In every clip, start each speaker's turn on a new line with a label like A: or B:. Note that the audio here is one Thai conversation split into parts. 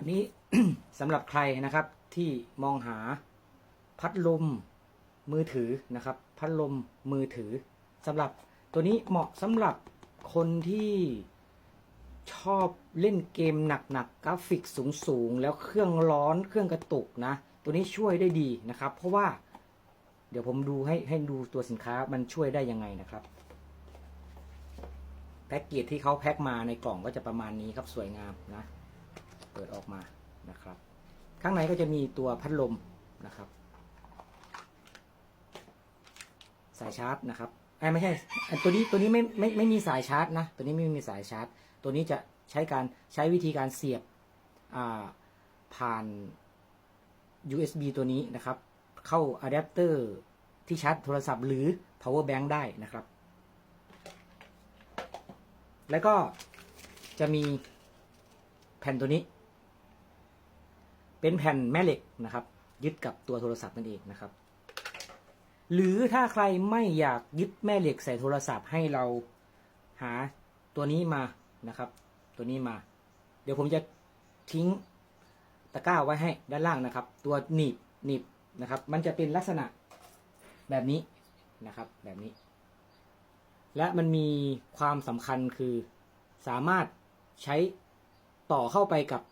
A: วันนี้สำหรับใครนะครับที่มองหาพัดลมมือถือนะครับ พัดลมมือถือสำหรับตัวนี้เหมาะสำหรับคนที่ชอบเล่นเกมหนักๆกราฟิกสูงๆ แล้วเครื่องร้อนเครื่องกระตุกนะ ตัวนี้ช่วยได้ดีนะครับ เพราะว่าเดี๋ยวผมดูให้ให้ดูตัวสินค้ามันช่วยได้ยังไงนะครับแพ็กเกจที่เขาแพ็คมาในกล่องก็จะประมาณนี้ครับสวยงามนะ ปิดออกมานะครับ ข้างในก็จะมีตัวพัดลมนะครับสายชาร์จนะครับไอ้ไม่ใช่อันตัวนี้ตัวนี้ไม่ไม่ไม่มีสายชาร์จนะ ตัวนี้ไม่มีสายชาร์จ ตัวนี้จะใช้การใช้วิธีการเสียบผ่าน USB ตัวนี้นะครับ เข้าอะแดปเตอร์ที่ชาร์จโทรศัพท์หรือ power bank ได้นะครับ แล้วก็จะมีแผ่นตัวนี้ เป็นแผ่นแม่เหล็กนะครับ ยึดกับตัวโทรศัพท์นั่นเองนะครับ หรือถ้าใครไม่อยากยึดแม่เหล็กใส่โทรศัพท์ให้เราหาตัวนี้มานะครับ ตัวนี้มา เดี๋ยวผมจะทิ้งตะกร้าไว้ให้ด้านล่างนะครับ ตัวหนีบหนีบนะครับ มันจะเป็นลักษณะแบบนี้นะครับ แบบนี้ และมันมีความสำคัญคือสามารถใช้ต่อเข้าไปกับ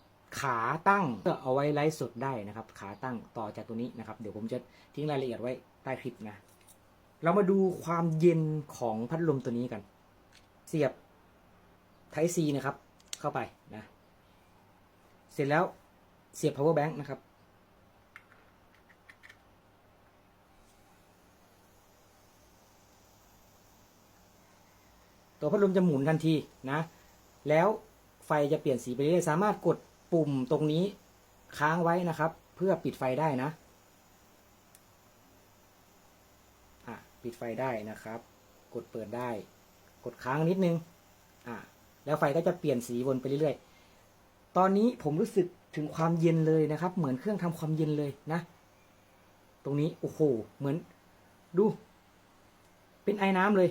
A: ขาตั้งเอาไว้ไลฟ์สดได้นะครับ ขาตั้งต่อจากตัวนี้นะครับ เดี๋ยวผมจะทิ้งรายละเอียดไว้ใต้คลิปนะ เรามาดูความเย็นของพัดลมตัวนี้กัน เสียบ Type C นะครับ เข้าไปนะ เสร็จแล้วเสียบ power bank นะครับ ตัวพัดลมจะหมุนทันทีนะ แล้วไฟจะเปลี่ยนสีไปเรื่อยสามารถกด ปุ่มตรงนี้ค้างไว้นะครับ เพื่อปิดไฟได้นะอะปิดไฟได้นะครับ กดเปิดได้ กดค้างนิดนึงอะแล้วไฟก็จะเปลี่ยนสีวนไปเรื่อยๆ ตอนนี้ผมรู้สึกถึงความเย็นเลยนะครับ เหมือนเครื่องทำความเย็นเลยนะ ตรงนี้โอ้โหเหมือนดู เป็นไอ้น้ำเลย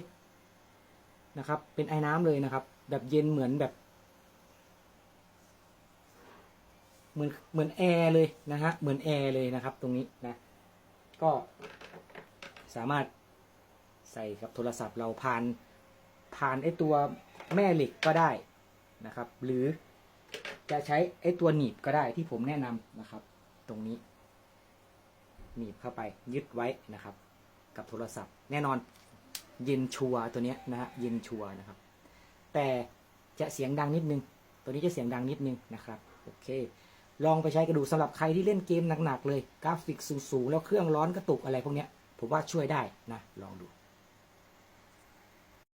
A: นะครับ เป็นไอ้น้ำเลยนะครับ แบบเย็นเหมือนแบบ เหมือนเหมือนแอร์เลยนะฮะเหมือนแอร์เลยนะครับ ตรงนี้นะ ก็สามารถใส่กับโทรศัพท์เราผ่านผ่านไอตัวแม่เหล็กก็ได้นะครับ หรือจะใช้ไอตัวหนีบก็ได้ที่ผมแนะนำนะครับ ตรงนี้หนีบเข้าไปยึดไว้นะครับ กับโทรศัพท์ แน่นอนเย็นชัวร์ตัวนี้นะฮะเย็นชัวร์นะครับ แต่จะเสียงดังนิดนึง ตัวนี้จะเสียงดังนิดนึงนะครับโอเค ลองไปใช้กระดูสำหรับใครที่เล่นเกมหนักๆเลย กราฟิกสูงๆแล้วเครื่องร้อนกระตุกอะไรพวกเนี้ยผมว่าช่วยได้นะลองดู